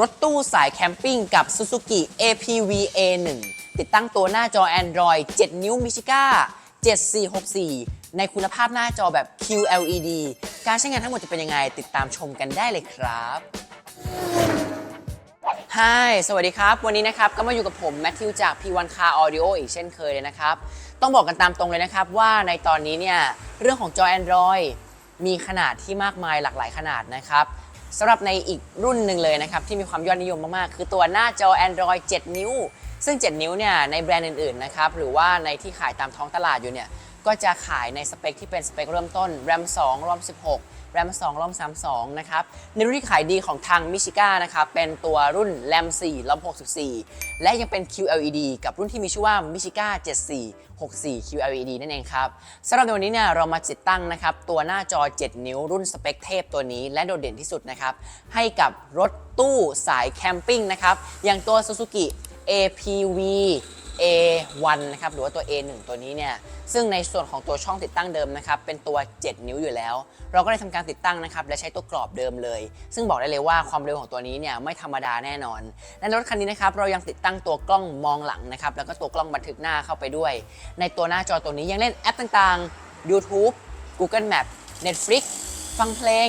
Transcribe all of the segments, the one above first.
รถตู้สายแคมปิ้งกับ Suzuki APV A1 ติดตั้งตัวหน้าจอ Android 7 นิ้ว Michiga 7464 ในคุณภาพหน้าจอแบบ QLED การใช้งานทั้งหมดจะเป็นยังไง ติดตามชมกันได้เลยครับฮายสวัสดีครับ วันนี้นะครับก็มาอยู่กับผม แมทธิวจาก P1 Car Audio อีกเช่นเคยเลยนะครับ ต้องบอกกันตามตรงเลยนะครับว่าในตอนนี้เนี่ยเรื่องของจอ Android มีขนาดที่มากมายหลากหลายขนาดนะครับ สำหรับในอีกรุ่นหนึ่งเลยนะครับ ที่มีความยอดนิยมมาก ๆ คือตัวหน้าจอ Android 7 นิ้ว ซึ่ง 7 นิ้วเนี่ยในแบรนด์อื่น ๆ นะครับ หรือว่าในที่ขายตามท้องตลาดอยู่เนี่ยก็จะขายในสเปคที่เป็นสเปคเริ่มต้น RAM 2 ROM 16 RAM 2 ROM 32นะครับในรุ่นที่ขายดีของทางมิชิก้านะครับเป็นตัวรุ่น RAM 4 ROM 64 และยังเป็น QLED กับรุ่นที่มีชื่อว่า Michiga 7464 QLED นั่นเองครับสำหรับในวันนี้เนี่ยเรามาติดตั้งนะครับตัวหน้าจอ 7 นิ้วรุ่นสเปคเทพตัวนี้และโดดเด่นที่สุดนะครับให้กับรถตู้สายแคมปิ้งนะครับอย่างตัว Suzuki APV A1 นะครับหรือว่าตัว A1 ตัวนี้เนี่ยซึ่งในส่วนของตัวช่องติดตั้งเดิมนะครับเป็นตัว 7 นิ้วอยู่แล้ว เราก็ได้ทำการติดตั้งนะครับและใช้ตัวกรอบเดิมเลย ซึ่งบอกได้เลยว่าความเร็วของตัวนี้เนี่ยไม่ธรรมดาแน่นอนและรถคันนี้นะครับเรายังติดตั้งตัวกล้องมองหลังนะครับแล้วก็ตัวกล้องบันทึกหน้าเข้าไปด้วย ในตัวหน้าจอตัวนี้ยังเล่นแอปต่างๆ YouTube Google Map Netflix ฟังเพลง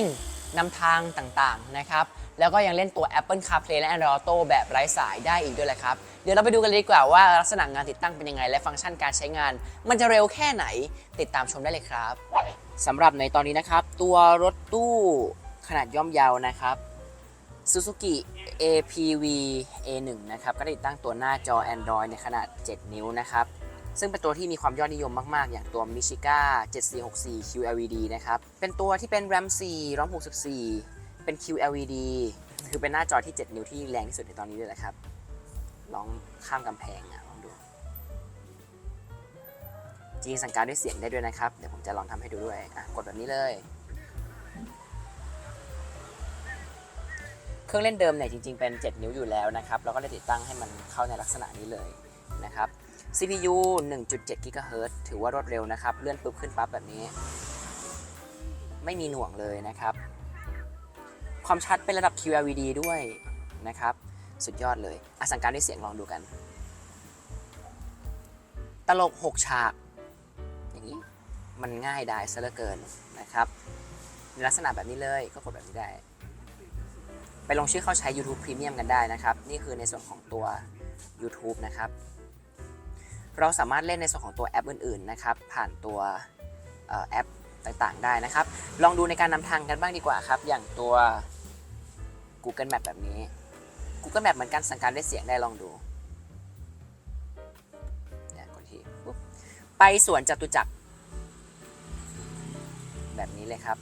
นำทางต่างๆนะครับ แล้วก็ยังเล่นตัว Apple CarPlay และ Android Auto แบบไร้สายได้อีกด้วยแหละครับ เดี๋ยวเราไปดูกันเลยดีกว่าว่าลักษณะงานติดตั้งเป็นยังไง และฟังก์ชันการใช้งาน มันจะเร็วแค่ไหนติดตามชมได้เลยครับสำหรับในตอนนี้นะครับ ตัวรถตู้ขนาดย่อมเยาวนะครับ Suzuki APV A1 นะครับก็ได้ติดตั้งตัวหน้าจอ Android ในขนาด 7 นิ้วนะครับซึ่งเป็นตัวที่มีความยอดนิยมมาก ๆ อย่างตัว Michiga 7464 QLED นะครับ เป็นตัวที่เป็น RAM 4 ROM 64 เป็น QLED คือเป็นหน้าจอที่ 7 นิ้วที่แรงที่สุดในตอนนี้เลยแหละครับ ลองข้ามกำแพงอะลองดู จริงสั่งการด้วยเสียงได้ด้วยนะครับ เดี๋ยวผมจะลองทำให้ดูด้วยอะกดแบบนี้เลย เครื่องเล่นเดิมเนี่ยจริง ๆ เป็น 7 นิ้วอยู่แล้วนะครับ เราก็ได้ติดตั้งให้มันเข้าในลักษณะนี้เลยนะครับ CPU 1.7 GHz ถือว่ารวดเร็วนะครับ เลื่อนปุ๊บขึ้นปั๊บแบบนี้ ไม่มีหน่วงเลยนะครับ ความชัดเป็นระดับ QLED ด้วยนะครับ สุดยอดเลยอสังการด้วยเสียงลองดูกัน ตลก 6 ฉาก อย่างนี้มันง่ายได้ซะเหลือเกินนะครับในลักษณะแบบนี้เลยก็กดแบบนี้ได้ ไปลงชื่อเข้าใช้ YouTube Premium กันได้นะครับ นี่คือในส่วนของตัว YouTube นะครับ เราสามารถเล่นในส่วนของตัวแอปอื่นๆนะครับ ผ่านตัวแอปต่างๆ ได้นะครับ ลองดูในการนำทางกันบ้างดีกว่าครับ อย่างตัว Google Map แบบนี้ Google Map เหมือนกันสั่งการด้วยเสียงได้ลองดูเนี่ยกดทีปุ๊บไปสวนจตุจักร แบบนี้เลยครับ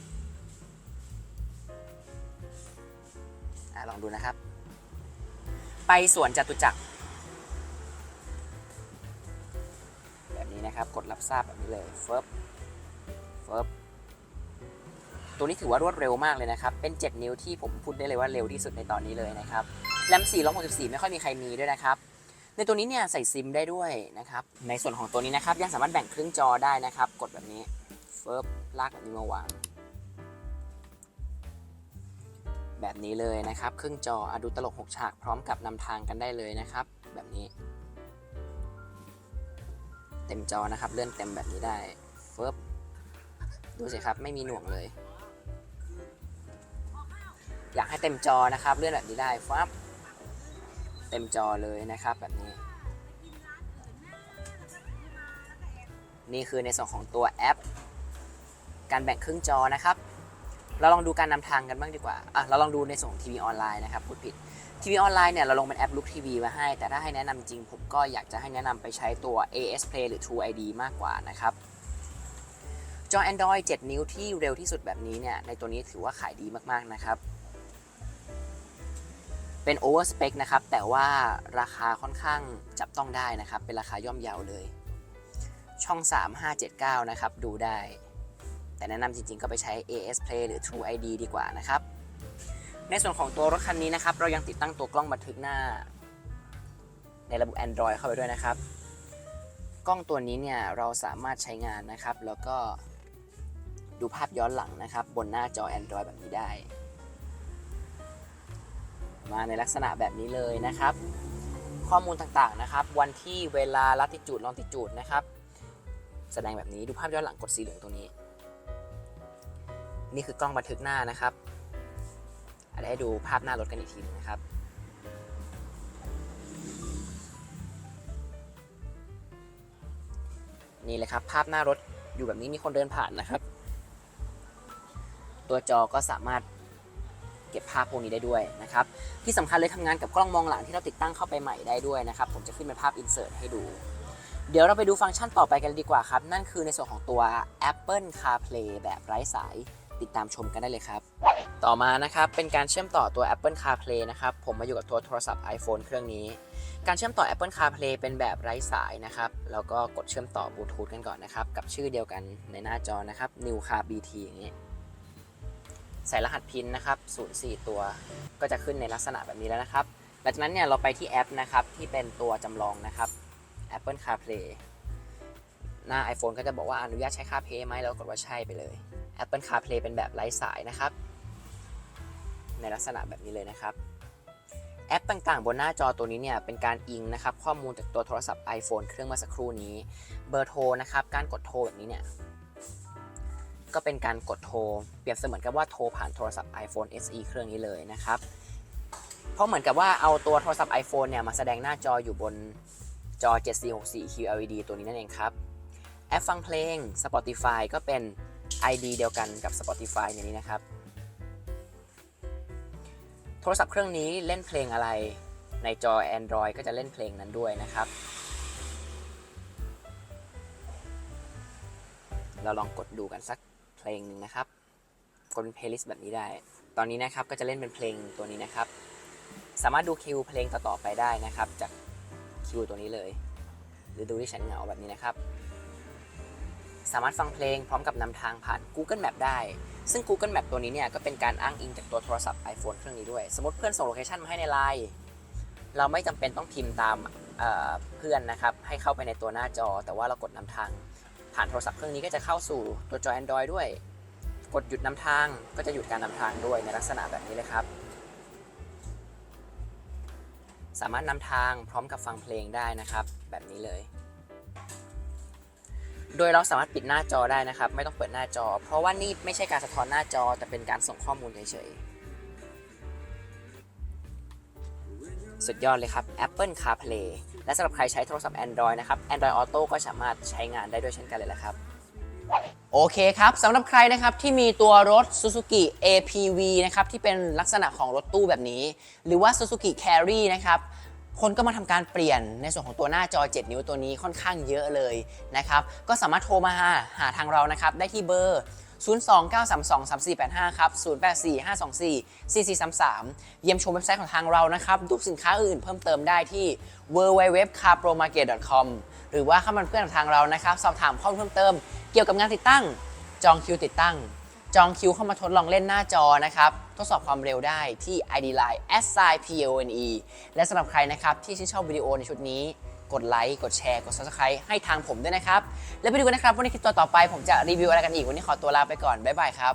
อลองดูนะครับ ไปสวนจตุจักร แบบนี้นะครับ กดรับทราบแบบนี้เลยเฟิบเฟิบ ตัวนี้ถือว่ารวดเร็วมากเลยนะครับ เป็น 7 นิ้วที่ผมพูดได้เลยว่าเร็วที่สุดในตอนนี้เลยนะครับแรม4 164 ไม่ค่อยมีใครมีด้วยนะครับ ในตัวนี้เนี่ยใส่ซิมได้ด้วยนะครับ ในส่วนของตัวนี้นะครับยังสามารถแบ่งครึ่งจอได้นะครับ กดแบบนี้เฟิบลากแบบนี้มาวางแบบนี้เลยนะครับ ครึ่งจออะดูตลก 6 ฉากพร้อมกับนำทางกันได้เลยนะครับ แบบนี้ เต็มจอนะครับ เลื่อนเต็มแบบนี้ได้เฟิบดูสิครับ ไม่มีหน่วงเลย อยากให้เต็มจอนะครับเลื่อนแบบนี้ได้ฟับเต็มจอเลยนะครับแบบนี้ นี่คือในส่วนของตัวแอป การแบ่งครึ่งจอนะครับ เราลองดูการนำทางกันบ้างดีกว่าอะเราลองดูในส่วนของทีวีออนไลน์นะครับพูดผิดทีวีออนไลน์เนี่ยเราลงเป็นแอปลุกทีวีมาให้ แต่ถ้าให้แนะนำจริงผมก็อยากจะให้แนะนำไปใช้ตัว AS Play หรือ True ID มากกว่านะครับจอ Android 7 นิ้วที่เร็วที่สุดแบบนี้เนี่ยในตัวนี้ถือว่าขายดีมากๆนะครับ เป็น over spec นะครับ แต่ว่าราคาค่อนข้างจับต้องได้นะครับ เป็นราคาย่อมเยาวเลย ช่อง 3579 นะครับ ดูได้ แต่แนะนำจริงๆ ก็ไปใช้ AS Play หรือ True ID ดีกว่านะครับ ในส่วนของตัวรถคันนี้นะครับ เรายังติดตั้งตัวกล้องบันทึกหน้า ในระบบ Android เข้าไปด้วยนะครับ กล้องตัวนี้เนี่ยเราสามารถใช้งานนะครับ แล้วก็ดูภาพย้อนหลังนะครับ บนหน้าจอ Android แบบนี้ได้ มาในลักษณะแบบนี้เลยนะครับ ข้อมูลต่างๆนะครับ วันที่เวลาลัติจูดลองติจูดนะครับ แสดงแบบนี้ดูภาพย้อนหลังกดสีเหลืองตรงนี้ นี่คือกล้องบันทึกหน้านะครับอาจจะให้ดูภาพหน้ารถกันอีกทีหนึงนะครับ นี่เลยครับภาพหน้ารถอยู่แบบนี้มีคนเดินผ่านนะครับ ตัวจอก็สามารถ เก็บภาพพวกนี้ได้ด้วยนะครับที่สำคัญเลยทำงานกับกล้องมองหลังที่เราติดตั้งเข้าไปใหม่ได้ด้วยนะครับผมจะขึ้นเป็นภาพ insert ให้ดู เดี๋ยวเราไปดูฟังก์ชันต่อไปกันดีกว่าครับ นั่นคือในส่วนของตัว Apple CarPlay แบบไร้สายติดตามชมกันได้เลยครับ ต่อมานะครับเป็นการเชื่อมต่อตัว Apple CarPlay นะครับผมมาอยู่กับตัวโทรศัพท์ iPhone เครื่องนี้ การเชื่อมต่อ Apple CarPlay เป็นแบบไร้สายนะครับแล้วก็กดเชื่อมต่อบลูทูธกันก่อนนะครับกับชื่อเดียวกันในหน้าจอนะครับ New Car BT อย่างนี้ ใส่รหัสพินนะครับ04 ตัว ก็จะขึ้นในลักษณะแบบนี้แล้วนะครับ หลังจากนั้นเนี่ยเราไปที่แอปนะครับที่เป็นตัวจำลองนะครับ Apple CarPlay หน้า iPhone ก็จะบอกว่าอนุญาตใช้ CarPlay ไหมเรากดว่าใช่ไปเลย Apple CarPlay เป็นแบบไร้สายนะครับ ในลักษณะแบบนี้เลยนะครับ แอปต่างๆ บนหน้าจอตัวนี้เนี่ยเป็นการอิงนะครับ ข้อมูลจากตัวโทรศัพท์ iPhone เครื่องเมื่อสักครู่นี้ เบอร์โทรนะครับ การกดโทรแบบนี้เนี่ย ก็เป็นการกดโทร เปรียบเสมือนกับว่าโทรผ่านโทรศัพท์ iPhone SE เครื่องนี้เลยนะครับ เพราะเหมือนกับว่าเอาตัวโทรศัพท์ iPhone เนี่ยมาแสดงหน้าจออยู่บนจอ7464 QLED ตัวนี้นั่นเองครับ แอปฟังเพลง Spotify ก็เป็น ID เดียวกันกับ Spotify ในนี้นะครับ โทรศัพท์เครื่องนี้เล่นเพลงอะไร ในจอ Android ก็จะเล่นเพลงนั้นด้วยนะครับ เราลองกดดูกันสัก ลงหนึ่งนะครับ กดเป็นเพลย์ลิสต์แบบนี้ได้ ตอนนี้นะครับก็จะเล่นเป็นเพลงตัวนี้นะครับ สามารถดูคิวเพลงต่อๆไปได้นะครับ จากคิวตัวนี้เลย หรือดูที่ฉันเหงาแบบนี้นะครับ สามารถฟังเพลงพร้อมกับนำทางผ่าน Google Map ได้ ซึ่ง Google Map ตัวนี้เนี่ยก็เป็นการอ้างอิงจากตัวโทรศัพท์ iPhone เครื่องนี้ด้วย สมมติเพื่อนส่งโลเคชันมาให้ในไลน์เราไม่จำเป็นต้องพิมพ์ตามเอ่อเพื่อนนะครับ ให้เข้าไปในตัวหน้าจอ แต่ว่าเรากดนำทาง ผ่านโทรศัพท์เครื่องนี้ก็จะเข้าสู่ตัวจอ Android ด้วย กดหยุดนำทางก็จะหยุดการนำทางด้วยในลักษณะแบบนี้เลยครับ สามารถนำทางพร้อมกับฟังเพลงได้นะครับ แบบนี้เลย โดยเราสามารถปิดหน้าจอได้นะครับ ไม่ต้องเปิดหน้าจอ เพราะว่านี่ไม่ใช่การสะท้อนหน้าจอแต่เป็นการส่งข้อมูลเฉยๆสุดยอดเลยครับ Apple CarPlay และสำหรับใครใช้โทรศัพท์ Android นะครับ Android Auto ก็สามารถใช้งานได้ด้วยเช่นกันเลยละครับ โอเคครับสำหรับใครนะครับที่มีตัวรถ Suzuki APV นะครับที่เป็นลักษณะของรถตู้แบบนี้ หรือว่า Suzuki Carry นะครับคนก็มาทำการเปลี่ยนในส่วนของตัวหน้าจอ 7 นิ้วตัวนี้ค่อนข้างเยอะเลยนะครับ ก็สามารถโทรมาหาหาทางเรานะครับ ได้ที่เบอร์ 029323485 ครับ 0845244433 เยี่ยมชมเว็บไซต์ของทางเรานะครับ ดูสินค้าอื่นเพิ่มเติมได้ที่ www.carpromarket.com หรือว่าเข้ามาเป็นเพื่อนของทางเรานะครับ สอบถามข้อมูลเพิ่มเติม เกี่ยวกับงานติดตั้ง จองคิวติดตั้ง จองคิวเข้ามาทดลองเล่นหน้าจอนะครับ ทดสอบความเร็วได้ที่ ID Line s i p o n e และสำหรับใครนะครับที่ชื่นชอบวิดีโอในชุดนี้ กดไลค์ กดแชร์ กด subscribe ให้ทางผมด้วยนะครับ แล้วไปดูกันนะครับว่าในคลิปต่อๆไปผมจะรีวิวอะไรกันอีก วันนี้ขอตัวลาไปก่อน บ๊ายบายครับ